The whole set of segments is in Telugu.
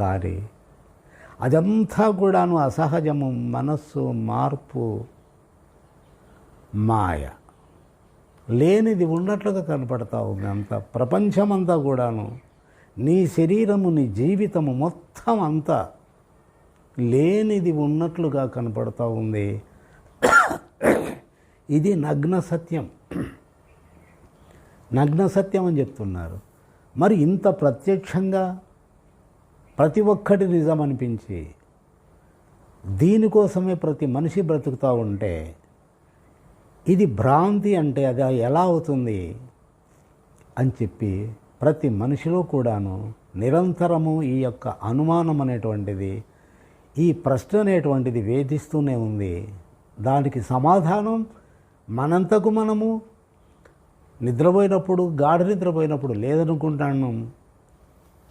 కానీ అదంతా కూడాను అసహజము మనస్సు మార్పు మాయ. లేనిది ఉన్నట్లుగా కనపడతా ఉంది అంతా ప్రపంచమంతా కూడాను నీ శరీరము నీ జీవితము మొత్తం అంతా లేనిది ఉన్నట్లుగా కనపడతా ఉంది. ఇది నగ్న సత్యం. నగ్న సత్యం అని చెప్తున్నారు. మరి ఇంత ప్రత్యక్షంగా ప్రతి ఒక్కటి నిజం అనిపించి దీనికోసమే ప్రతి మనిషి బ్రతుకుతూ ఉంటే ఇది భ్రాంతి అంటే అది ఎలా అవుతుంది అని చెప్పి ప్రతి మనిషిలో కూడాను నిరంతరము ఈ యొక్క అనుమానం అనేటువంటిది ఈ ప్రశ్న అనేటువంటిది వేధిస్తూనే ఉంది. దానికి సమాధానం మనంతకు మనము నిద్రపోయినప్పుడు గాఢ నిద్రపోయినప్పుడు లేదనుకుంటాను.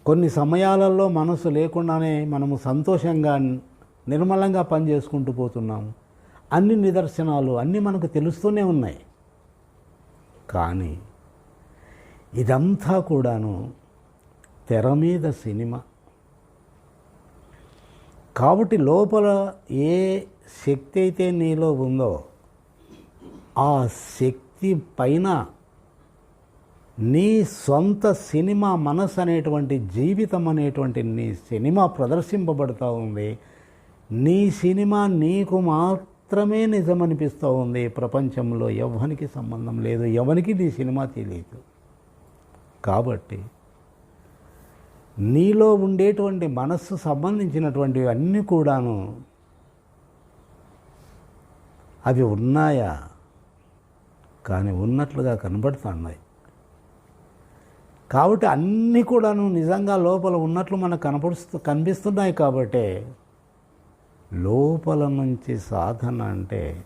కొన్ని సమయాలలో మనసు లేకుండానే మనము సంతోషంగా నిర్మలంగా పని చేసుకుంటూ పోతున్నాము అన్ని నిదర్శనాలు అన్నీ మనకు తెలుస్తూనే ఉన్నాయి. కానీ ఇదంతా కూడాను తెర మీద సినిమా. కాబట్టి లోపల ఏ శక్తి అయితే నీలో ఉందో ఆ శక్తి పైన నీ సొంత సినిమా మనసు అనేటువంటి జీవితం అనేటువంటి నీ సినిమా ప్రదర్శింపబడుతూ ఉంది. నీ సినిమా నీకు మాత్రమే నిజమనిపిస్తూ ఉంది. ప్రపంచంలో ఎవరికి సంబంధం లేదు. ఎవరికి నీ సినిమా తెలియదు కాబట్టి నీలో ఉండేటువంటి మనస్సు సంబంధించినటువంటివి అన్నీ కూడాను అవి ఉన్నాయా? కానీ ఉన్నట్లుగా కనబడుతున్నాయి కాబట్టి అన్నీ కూడాను నిజంగా లోపల ఉన్నట్లు మనకు కనపడుస్తూ కనిపిస్తున్నాయి కాబట్టి లోపల నుంచి సాధన అంటే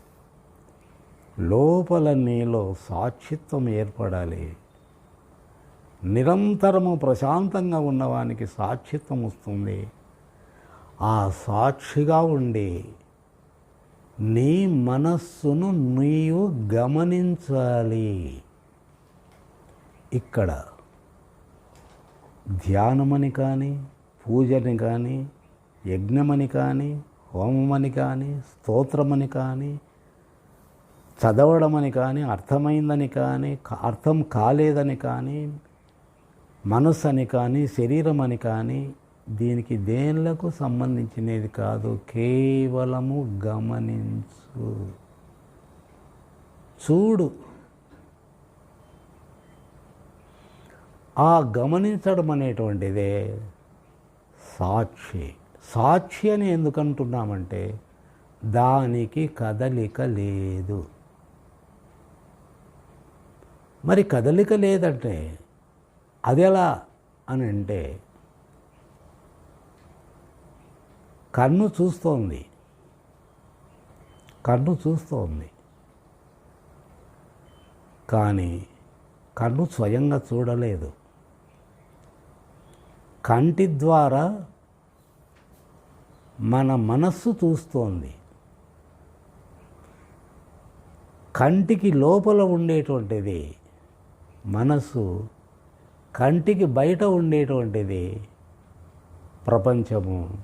లోపల నీలో సాక్షిత్వం ఏర్పడాలి. నిరంతరము ప్రశాంతంగా ఉన్నవానికి సాక్షిత్వం వస్తుంది. ఆ సాక్షిగా ఉండి నీ మనస్సును నీవు గమనించాలి. ఇక్కడ ధ్యానమని కానీ పూజని కానీ యజ్ఞమని కానీ హోమమని కానీ స్తోత్రమని కానీ చదవడమని కానీ అర్థమైందని కానీ అర్థం కాలేదని కానీ మనస్సు అని కానీ శరీరం అని కానీ దీనికి దేనిలకు సంబంధించినది కాదు. కేవలము గమనించు. చూడు. ఆ గమనించడం అనేటువంటిదే సాక్షి. సాక్షి అని ఎందుకంటున్నామంటే దానికి కదలిక లేదు. మరి కదలిక లేదంటే అది ఎలా అని అంటే కన్ను చూస్తోంది. కన్ను చూస్తోంది. కానీ కన్ను స్వయంగా చూడలేదు. కంటి ద్వారా మన మనస్సు చూస్తోంది. కంటికి లోపల ఉండేటువంటిది మనసు కంటికి బయట ఉండేటువంటిది ప్రపంచము.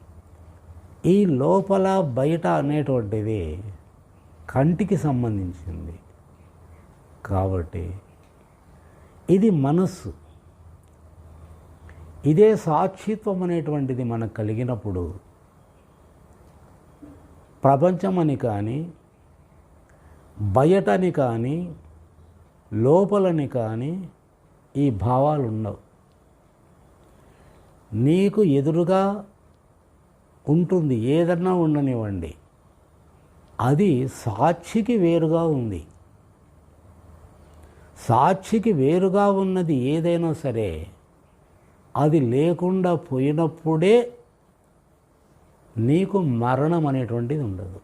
ఈ లోపల బయట అనేటువంటిది కంటికి సంబంధించింది. కాబట్టి ఇది మనస్సు. ఇదే సాక్షిత్వం అనేటువంటిది మనకు కలిగినప్పుడు ప్రపంచమని కానీ బయటని కానీ లోపలని కానీ ఈ భావాలు ఉండవు. నీకు ఎదురుగా ఉంటుంది ఏదన్నా ఉండనివ్వండి. అది సాక్షికి వేరుగా ఉంది. సాక్షికి వేరుగా ఉన్నది ఏదైనా సరే అది లేకుండా పోయినప్పుడే నీకు మరణం అనేటువంటిది ఉండదు.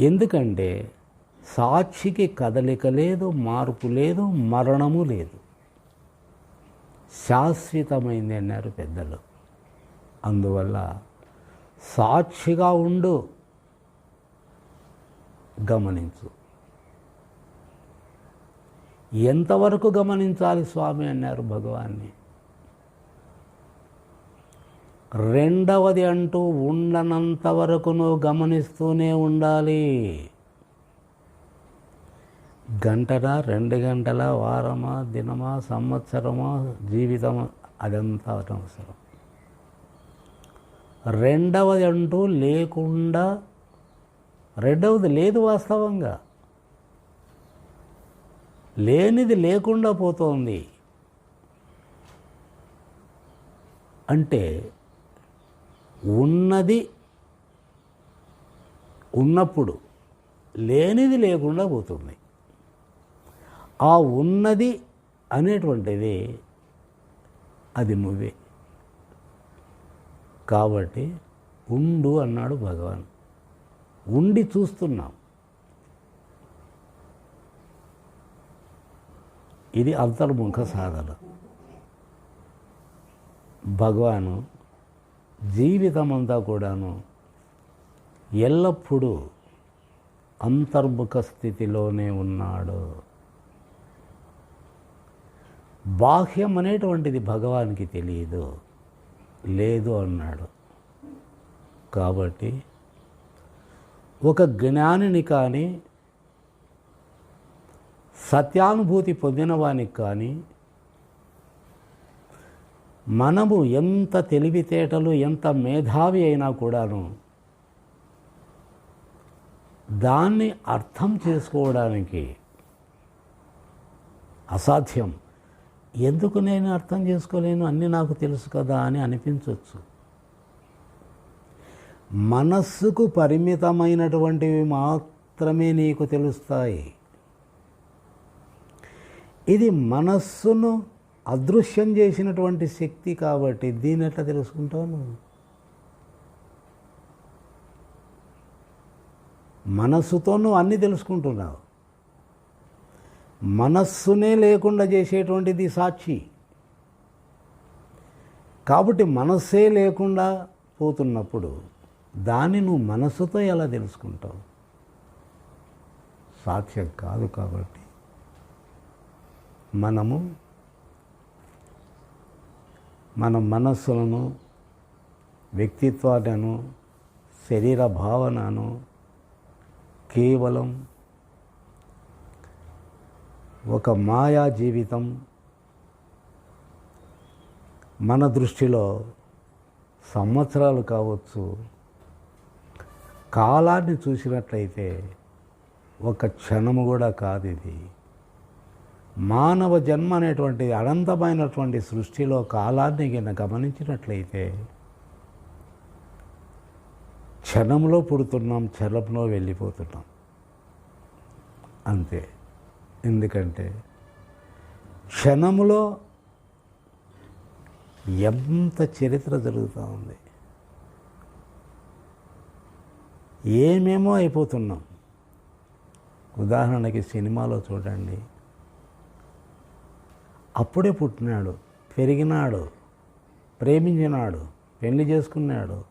ఎందుకంటే సాక్షికి కదలిక లేదు మార్పు లేదు మరణము లేదు. శాశ్వతమైంది అన్నారు పెద్దలు. అందువల్ల సాక్షిగా ఉండు గమనించు. ఎంతవరకు గమనించాలి స్వామి అన్నారు భగవాన్ని? రెండవది అంటూ ఉండనంత వరకు నువ్వు గమనిస్తూనే ఉండాలి. గంటనా రెండు గంటల వారమా దినమా సంవత్సరమా జీవితమా అదంతా అవసరం రెండవది అంటూ లేకుండా రెండవది లేదు వాస్తవంగా. లేనిది లేకుండా పోతోంది. అంటే ఉన్నది ఉన్నప్పుడు లేనిది లేకుండా పోతుంది. ఆ ఉన్నది అనేటువంటిది అది నువ్వే. కాబట్టి ఉండు అన్నాడు భగవాన్. ఉండి చూస్తున్నాం. ఇది అంతర్ముఖ సాధన. భగవాను జీవితమంతా కూడాను ఎల్లప్పుడూ అంతర్ముఖ స్థితిలోనే ఉన్నాడు. బాహ్యం అనేటువంటిది భగవానికి తెలియదు. లేదు అన్నాడు. కాబట్టి ఒక జ్ఞానిని కానీ సత్యానుభూతి పొందినవానికి కానీ మనము ఎంత తెలివితేటలు ఎంత మేధావి అయినా కూడాను దాన్ని అర్థం చేసుకోవడానికి అసాధ్యం. ఎందుకు నేను అర్థం చేసుకోలేను? అన్నీ నాకు తెలుసు కదా అని అనిపించవచ్చు మనస్సుకు పరిమితమైనటువంటివి మాత్రమే నీకు తెలుస్తాయి. ఇది మనస్సును అదృశ్యం చేసినటువంటి శక్తి కాబట్టి దీని ఎట్లా తెలుసుకుంటావు నువ్వు? మనస్సుతో నువ్వు అన్నీ తెలుసుకుంటున్నావు. మనస్సునే లేకుండా చేసేటువంటిది సాక్షి. కాబట్టి మనస్సే లేకుండా పోతున్నప్పుడు దాన్ని నువ్వు మనస్సుతో ఎలా తెలుసుకుంటావు? సాక్ష్యం కాదు కాబట్టి. మనము మన మనస్సులను వ్యక్తిత్వాలను శరీర భావనను కేవలం ఒక మాయా జీవితం మన దృష్టిలో సంవత్సరాలు కావచ్చు కాలాన్ని చూసినట్లయితే ఒక క్షణము కూడా కాదు ఇది. మానవ జన్మ అనేటువంటి అనంతమైనటువంటి సృష్టిలో కాలాన్ని కింద గమనించినట్లయితే క్షణంలో పుడుతున్నాం క్షణంలో వెళ్ళిపోతున్నాం. అంతే. ఎందుకంటే క్షణములో ఎంత చరిత్ర జరుగుతూ ఉంది. ఏమేమో అయిపోతున్నాం. ఉదాహరణకి సినిమాలో చూడండి. అప్పుడే పుట్టినాడు పెరిగినాడు ప్రేమించినాడు పెళ్ళి చేసుకున్నాడు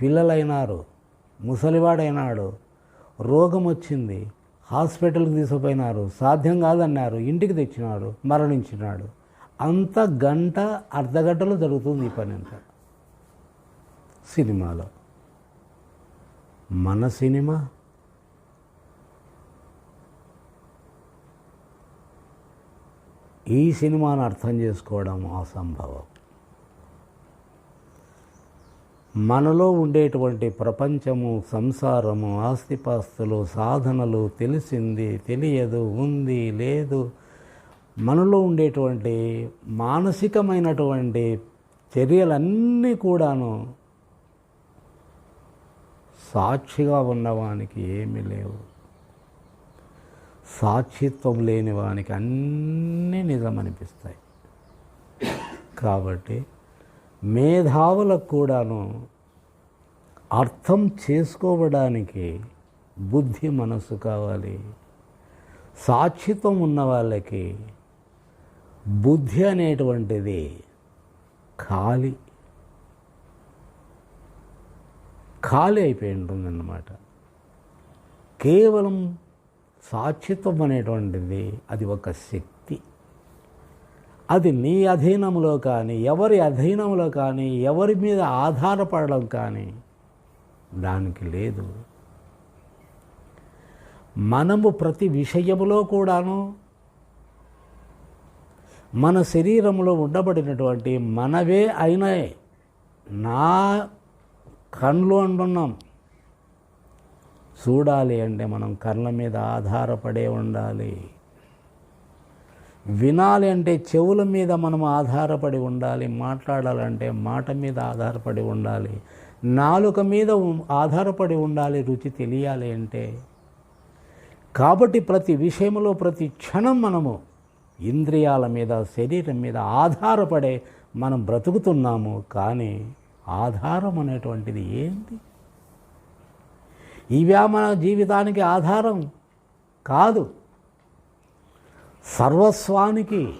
పిల్లలైనారు ముసలివాడైనాడు రోగం వచ్చింది హాస్పిటల్కి తీసుకుపోయినారు సాధ్యం కాదన్నారు ఇంటికి తెచ్చినాడు మరణించినాడు. అంత గంట అర్ధగంటలో జరుగుతుంది ఈ పని అంతా. సినిమాలో. మన సినిమా ఈ సినిమాను అర్థం చేసుకోవడం అసంభవం. మనలో ఉండేటువంటి ప్రపంచము సంసారము ఆస్తిపాస్తులు సాధనలు తెలిసింది తెలియదు ఉంది లేదు. మనలో ఉండేటువంటి మానసికమైనటువంటి చర్యలన్నీ కూడాను సాక్షిగా ఉన్నవానికి ఏమీ లేవు. సాక్షిత్వం లేని వానికి అన్నీ నిజమనిపిస్తాయి. కాబట్టి మేధావులకు కూడాను అర్థం చేసుకోవడానికి బుద్ధి మనసు కావాలి. సాక్షిత్వం ఉన్న వాళ్ళకి బుద్ధి అనేటువంటిది ఖాళీ. ఖాళీ అయిపోయి ఉంటుందన్నమాట. కేవలం సాక్షిత్వం అనేటువంటిది అది ఒక శక్తి. అది నీ అధీనంలో కానీ ఎవరి అధీనంలో కానీ ఎవరి మీద ఆధారపడడం కానీ దానికి లేదు. మనము ప్రతి విషయములో కూడాను మన శరీరంలో ఉండబడినటువంటి మనవే అయినాయి. నా కళ్ళు అంటున్నాం. చూడాలి అంటే మనం కళ్ళ మీద ఆధారపడే ఉండాలి. వినాలి అంటే చెవుల మీద మనం ఆధారపడి ఉండాలి. మాట్లాడాలంటే మాట మీద ఆధారపడి ఉండాలి. నాలుక మీద ఆధారపడి ఉండాలి. రుచి తెలియాలి అంటే. కాబట్టి ప్రతి విషయంలో ప్రతి క్షణం మనము ఇంద్రియాల మీద శరీరం మీద ఆధారపడే మనం బ్రతుకుతున్నాము. కానీ ఆధారం అనేటువంటిది ఏంటి? ఇవే మన జీవితానికి ఆధారం కాదు. సర్వస్వానికి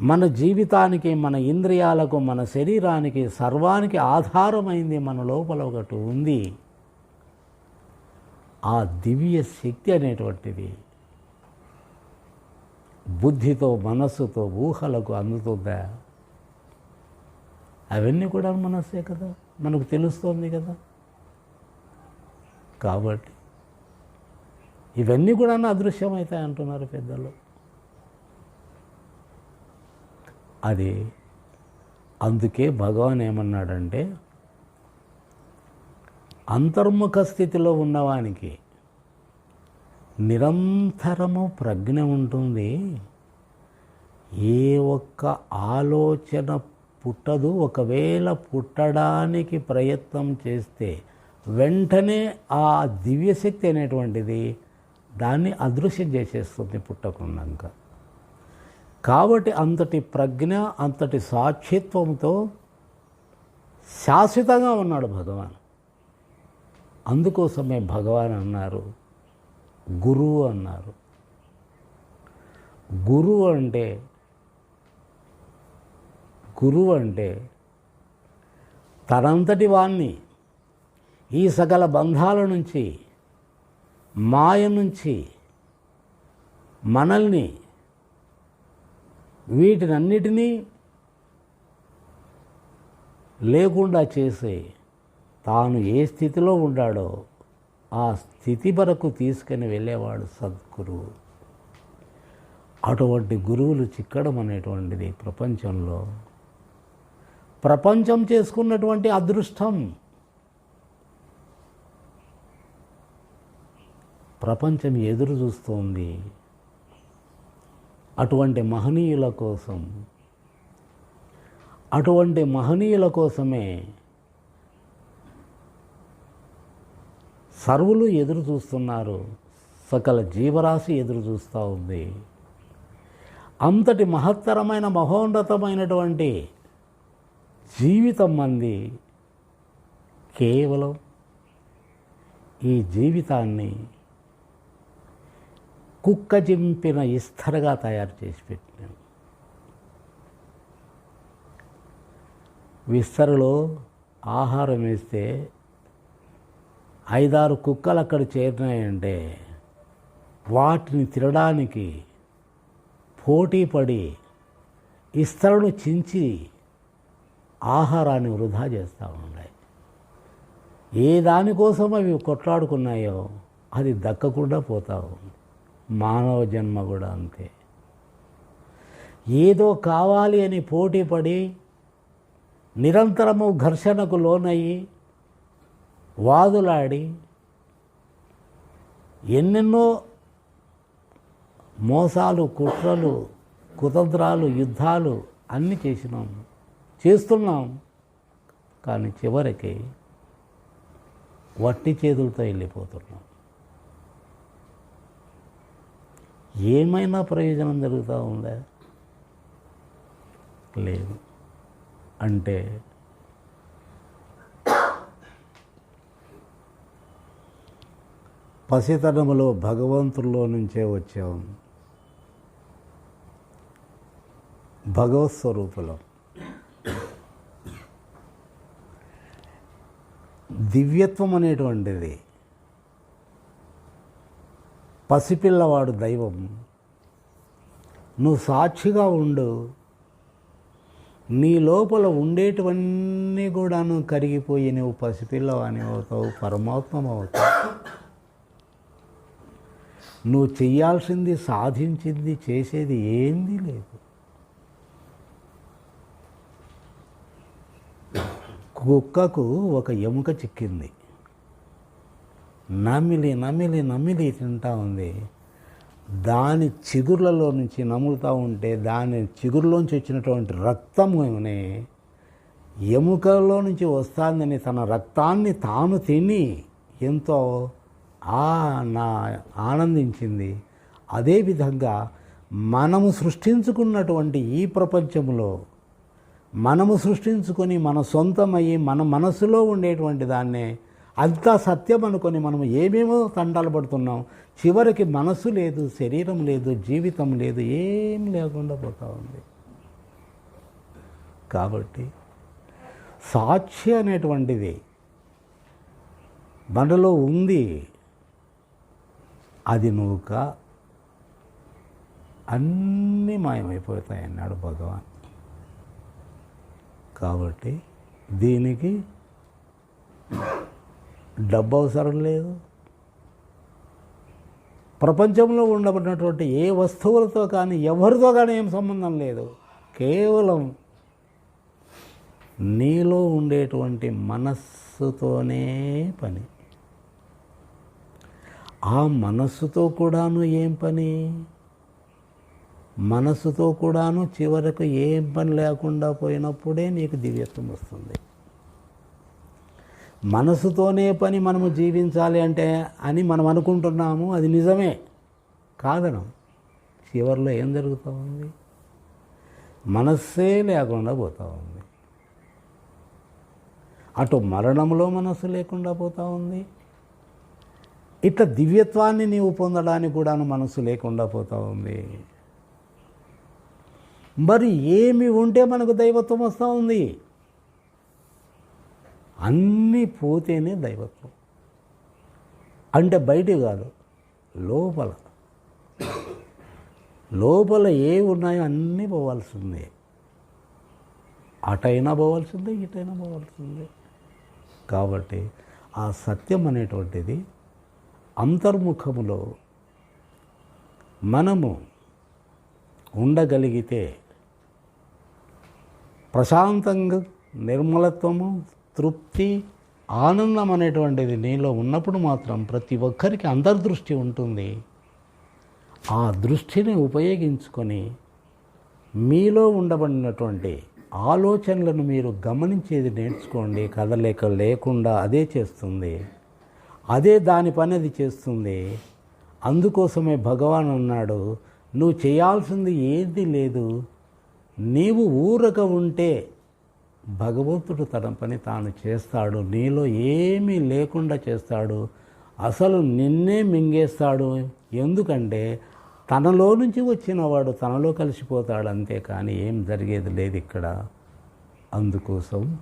మన జీవితానికి మన ఇంద్రియాలకు మన శరీరానికి సర్వానికి ఆధారమైంది మన లోపల ఒకటి ఉంది. ఆ దివ్య శక్తి అనేటువంటిది బుద్ధితో మనస్సుతో ఊహలకు అందుతుందా? అవన్నీ కూడా మనస్సే కదా మనకు తెలుస్తోంది కదా. కాబట్టి. ఇవన్నీ కూడా అదృశ్యమవుతాయి అంటున్నారు పెద్దలు. అది అందుకే భగవాన్ ఏమన్నాడంటే అంతర్ముఖ స్థితిలో ఉన్నవానికి నిరంతరము ప్రజ్ఞ ఉంటుంది. ఏ ఒక్క ఆలోచన పుట్టదు. ఒకవేళ పుట్టడానికి ప్రయత్నం చేస్తే వెంటనే ఆ దివ్యశక్తి అనేటువంటిది దాన్ని అదృశ్యం చేసేస్తుంది పుట్టకున్నాక కాబట్టి అంతటి ప్రజ్ఞ అంతటి సాక్షిత్వంతో శాశ్వతంగా ఉన్నాడు భగవాన్. అందుకోసమే భగవాన్ అన్నారు గురువు అన్నారు. గురువు అంటే గురువు అంటే తనంతటి వాణ్ణి ఈ సకల బంధాల నుంచి మాయ నుంచి మనల్ని వీటినన్నిటినీ లేకుండా చేసే తాను ఏ స్థితిలో ఉన్నాడో ఆ స్థితి వరకు తీసుకుని వెళ్ళేవాడు సద్గురువు అటువంటి గురువులు చిక్కడం అనేటువంటిది ప్రపంచంలో. ప్రపంచం చేసుకున్నటువంటి అదృష్టం ప్రపంచం ఎదురు చూస్తోంది. అటువంటి మహనీయుల కోసం అటువంటి మహనీయుల కోసమే సర్వులు ఎదురు చూస్తున్నారు. సకల జీవరాశి ఎదురు చూస్తూ ఉంది. అంతటి మహత్తరమైన మహోన్నతమైనటువంటి జీవితం మంది కేవలం ఈ జీవితాన్ని కుక్క చింపిన ఇస్తరగా తయారు చేసి పెట్టినాను విస్తరలో ఆహారం వేస్తే ఐదారు కుక్కలు అక్కడ చేరినాయంటే వాటిని తినడానికి పోటీ పడి ఇస్తరును చించి ఆహారాన్ని వృధా చేస్తూ ఉన్నాయి. ఏ దానికోసం అవి కొట్లాడుకున్నాయో అది దక్కకుండా పోతూ ఉంది. మానవ జన్మ కూడా అంతే. ఏదో కావాలి అని పోటీపడి నిరంతరము ఘర్షణకు లోనయ్యి వాదులాడి ఎన్నెన్నో మోసాలు కుట్రలు కుతంత్రాలు యుద్ధాలు అన్నీ చేసినాం. చేస్తున్నాం. కానీ చివరికి వట్టి చేతులతో వెళ్ళిపోతున్నాం. ఏమైనా ప్రయోజనం జరుగుతూ ఉందా? లేదు. అంటే పసితనములో భగవంతుల్లో నుంచే వచ్చాం. భగవత్ స్వరూపులం దివ్యత్వం అనేటువంటిది. పసిపిల్లవాడు దైవం. నువ్వు సాక్షిగా ఉండు. నీ లోపల ఉండేటివన్నీ కూడాను కరిగిపోయి నువ్వు పసిపిల్లవాని అవుతావు పరమాత్మ అవుతావు. నువ్వు చెయ్యాల్సింది సాధించింది చేసేది ఏంది లేదు. కుక్కకు ఒక ఎముక చిక్కింది. నమిలి నమిలి నమిలి తింటా ఉంది. దాని చిగుర్లలో నుంచి నములుతూ ఉంటే దాని చిగురులోంచి వచ్చినటువంటి రక్తముని ఎముకలో నుంచి వస్తుందని తన రక్తాన్ని తాను తిని ఎంతో ఆ నా ఆనందించింది. అదేవిధంగా మనము సృష్టించుకున్నటువంటి ఈ ప్రపంచంలో మనము సృష్టించుకొని మన సొంతమయ్యి మన మనసులో ఉండేటువంటి దాన్నే అంతా సత్యం అనుకొని మనం ఏమేమో తండాలు పడుతున్నాం. చివరికి మనసు లేదు శరీరం లేదు జీవితం లేదు ఏం లేకుండా పోతా ఉంది. కాబట్టి సాక్షి అనేటువంటిది మనలో ఉంది. అది నూక అన్నీ మాయమైపోతాయి అన్నాడు భగవాన్. కాబట్టి దీనికి డబ్బు అవసరం లేదు. ప్రపంచంలో ఉండబడినటువంటి ఏ వస్తువులతో కానీ ఎవరితో కానీ ఏం సంబంధం లేదు. కేవలం నీలో ఉండేటువంటి మనస్సుతోనే పని. ఆ మనస్సుతో కూడాను ఏం పని? మనస్సుతో కూడాను చివరకు ఏం పని లేకుండా పోయినప్పుడే నీకు దివ్యత్వం వస్తుంది. మనసుతోనే పని మనము జీవించాలి అంటే అని మనం అనుకుంటున్నాము అది నిజమే. కాదనం. చివరిలో ఏం జరుగుతూ ఉంది మనస్సే లేకుండా పోతూ ఉంది అటు మరణంలో మనస్సు లేకుండా పోతూ ఉంది ఇట్లా దివ్యత్వాన్ని నీవు పొందడానికి కూడాను మనసు లేకుండా పోతూ ఉంది మరి ఏమి ఉంటే మనకు దైవత్వం వస్తూ ఉంది అన్నీ పోతేనే దైవత్వం. అంటే బయట కాదు లోపల. లోపల ఏ ఉన్నాయో అన్నీ పోవాల్సిందే. అటైనా పోవాల్సిందే ఇటైనా పోవాల్సిందే. కాబట్టి ఆ సత్యం అనేటువంటిది అంతర్ముఖములో మనము ఉండగలిగితే ప్రశాంతంగా నిర్మలత్వము తృప్తి ఆనందం అనేటువంటిది నీలో ఉన్నప్పుడు మాత్రం ప్రతి ఒక్కరికి అంతర్దృష్టి ఉంటుంది. ఆ దృష్టిని ఉపయోగించుకొని మీలో ఉండబడినటువంటి ఆలోచనలను మీరు గమనించేది నేర్చుకోండి. కదలేక లేకుండా అదే చేస్తుంది. అదే దాని పని అది చేస్తుంది. అందుకోసమే భగవాన్ అన్నాడు నువ్వు చేయాల్సింది ఏది లేదు. నీవు ఊరక ఉంటే భగవంతుడు తన పని తాను చేస్తాడు. నీలో ఏమీ లేకుండా చేస్తాడు. అసలు నిన్నే మింగేస్తాడు. ఎందుకంటే తనలో నుంచి వచ్చినవాడు తనలో కలిసిపోతాడు అంతే కానీ ఏం జరిగేది లేదు ఇక్కడ. అందుకోసం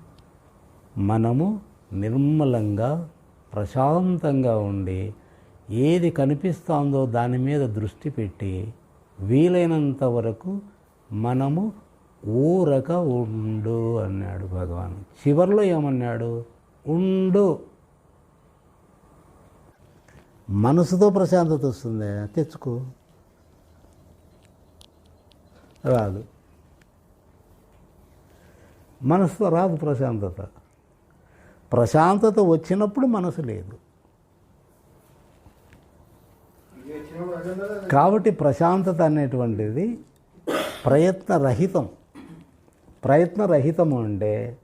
మనము నిర్మలంగా ప్రశాంతంగా ఉండి ఏది కనిపిస్తోందో దాని మీద దృష్టి పెట్టి వీలైనంత వరకు మనము ఊరక ఉండు అన్నాడు భగవాన్. చివరిలో ఏమన్నాడు? ఉండు. మనసుతో ప్రశాంతత వస్తుంది తెచ్చుకో. రాదు. మనసుతో రాదు ప్రశాంతత. ప్రశాంతత వచ్చినప్పుడు మనసు లేదు. కాబట్టి ప్రశాంతత అనేటువంటిది ప్రయత్నరహితం. ప్రయత్నరహితము అంటే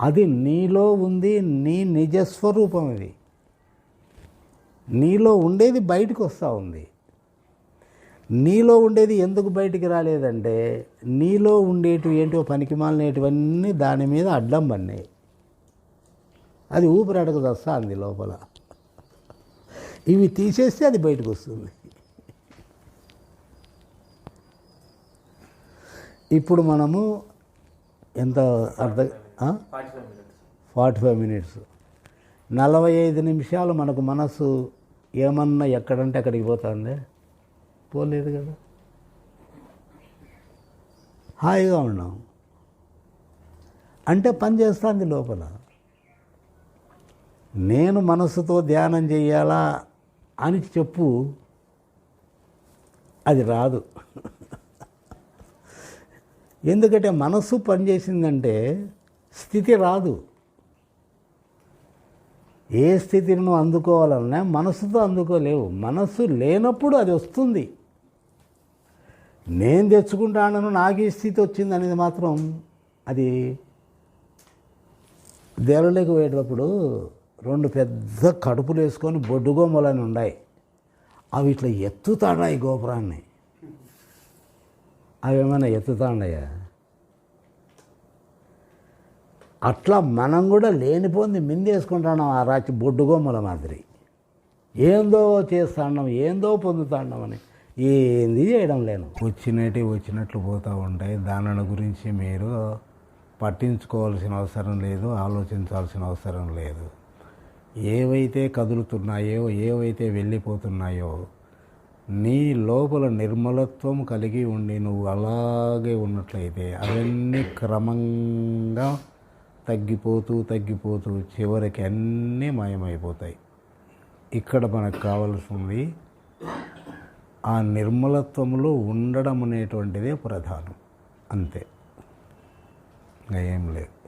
అది నీలో ఉంది నీ నిజస్వరూపం ఇది. నీలో ఉండేది బయటకు వస్తూ ఉంది. నీలో ఉండేది ఎందుకు బయటికి రాలేదంటే నీలో ఉండేటివి ఏంటో పనికిమాలనేటివన్నీ దాని మీద అడ్డం పడినాయి అది ఊపిరాడకు వస్తా అంది లోపల. ఇవి తీసేస్తే అది బయటకు వస్తుంది ఇప్పుడు మనము ఎంత అర్థం ఫార్టీ ఫైవ్ మినిట్స్. నలభై ఐదు నిమిషాలు మనకు మనసు ఏమన్నా ఎక్కడంటే అక్కడికి పోతుంది? పోలేదు కదా. హాయిగా ఉన్నాం. అంటే పని చేస్తుంది లోపల. నేను మనసుతో ధ్యానం చేయాలా అని చెప్పు. అది రాదు. ఎందుకంటే మనస్సు పనిచేసిందంటే స్థితి రాదు. ఏ స్థితిని నువ్వు అందుకోవాలన్నా మనసుతో అందుకోలేవు. మనస్సు లేనప్పుడు అది వస్తుంది. నేను తెచ్చుకుంటాను నాకు ఈ స్థితి వచ్చింది అనేది మాత్రం అది దేవుళ్ళకి పోయేటప్పుడు రెండు పెద్ద కడుపులు వేసుకొని బొడ్డుగోమలని ఉన్నాయి అవి ఇట్లా ఎత్తుతాడాయి గోపురాన్ని? అవేమైనా ఏమైనా అట్లా మనం కూడా లేనిపోంది మిందేసుకుంటున్నాం ఆ రాచి బొడ్డుగొమ్మల మాదిరి. ఏందో చేస్తాండం ఏందో పొందుతాండం అని. ఏంది చేయడం లేను. వచ్చినట్టు వచ్చినట్లు పోతూ ఉంటాయి. దానిని గురించి మీరు పట్టించుకోవాల్సిన అవసరం లేదు ఆలోచించాల్సిన అవసరం లేదు. ఏవైతే కదులుతున్నాయో ఏవైతే వెళ్ళిపోతున్నాయో నీ లోపల నిర్మలత్వం కలిగి ఉండి నువ్వు అలాగే ఉన్నట్లయితే అవన్నీ క్రమంగా తగ్గిపోతూ తగ్గిపోతూ చివరికి అన్నీ మాయమైపోతాయి. ఇక్కడ మనకు కావాల్సింది ఆ నిర్మలత్వంలో ఉండడం అనేటువంటిదే ప్రధానం. అంతే. ఇంకా ఏం లేదు.